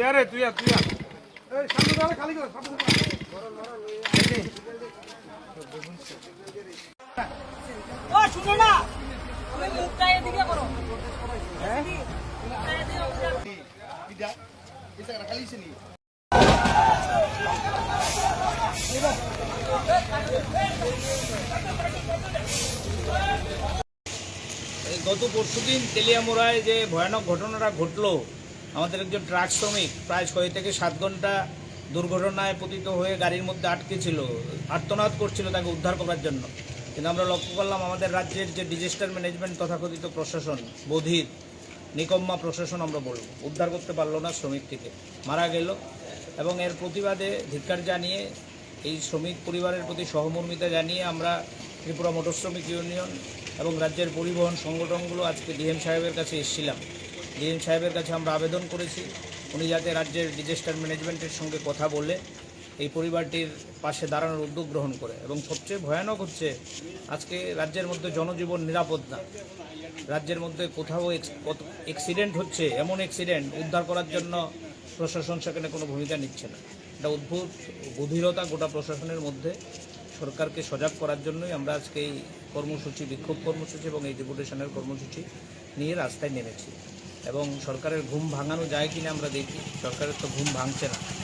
তুই আরে তুই আর তুই আর এই সামনে দাঁড়া খালি কর সামনে ও শুনো না। তুমি মুখটা এদিকে করো। মুখটা এদিকে করো। এই গত পরশুদিন তেলিয়ামোড়ায় যে ভয়ানক ঘটনাটা ঘটলো আমাদের একজন ট্রাক শ্রমিক প্রায় ছয় থেকে সাত ঘণ্টা দুর্ঘটনায় পতিত হয়ে গাড়ির মধ্যে আটকে ছিল। আর্তনাদ করছিল তাকে উদ্ধার করার জন্য। কিন্তু আমরা লক্ষ্য করলাম আমাদের রাজ্যের যে ডিজাস্টার ম্যানেজমেন্ট তথাকথিত প্রশাসন, বধির, নিকম্মা প্রশাসন আমরা বলব, উদ্ধার করতে পারল না শ্রমিকটিকে মারা গেল এবং এর প্রতিবাদে ধিক্কার জানিয়ে, এই শ্রমিক পরিবারের প্রতি সহমর্মিতা জানিয়ে আমরা ত্রিপুরা মোটর শ্রমিক ইউনিয়ন এবং রাজ্যের পরিবহন সংগঠনগুলো আজকে ডিএম সাহেবের কাছে এসেছিলাম। ডিএম সাহেবের কাছে আমরা আবেদন করেছি। উনি যাতে রাজ্যের ডিজাস্টার ম্যানেজমেন্টের সঙ্গে কথা বলে এই পরিবারটির পাশে দাঁড়ানোর উদ্যোগ গ্রহণ করে এবং সবচেয়ে ভয়ানক হচ্ছে আজকে রাজ্যের মধ্যে জনজীবন নিরাপদ না। রাজ্যের মধ্যে কোথাও অ্যাক্সিডেন্ট হচ্ছে, এমন অ্যাক্সিডেন্ট উদ্ধার করার জন্য প্রশাসন সেখানে কোনো ভূমিকা নিচ্ছে না। এটা অদ্ভুত গভীরতা গোটা প্রশাসনের মধ্যে। সরকারকে সজাগ করার জন্যই আমরা আজকে এই কর্মসূচি, বিক্ষোভ কর্মসূচি এবং এই ডেপুটেশনের কর্মসূচি নিয়ে রাস্তায় নেমেছি। এবং সরকারের ঘুম ভাঙানো যায় কিনা আমরা দেখি। সরকারের তো ঘুম ভাঙছে না।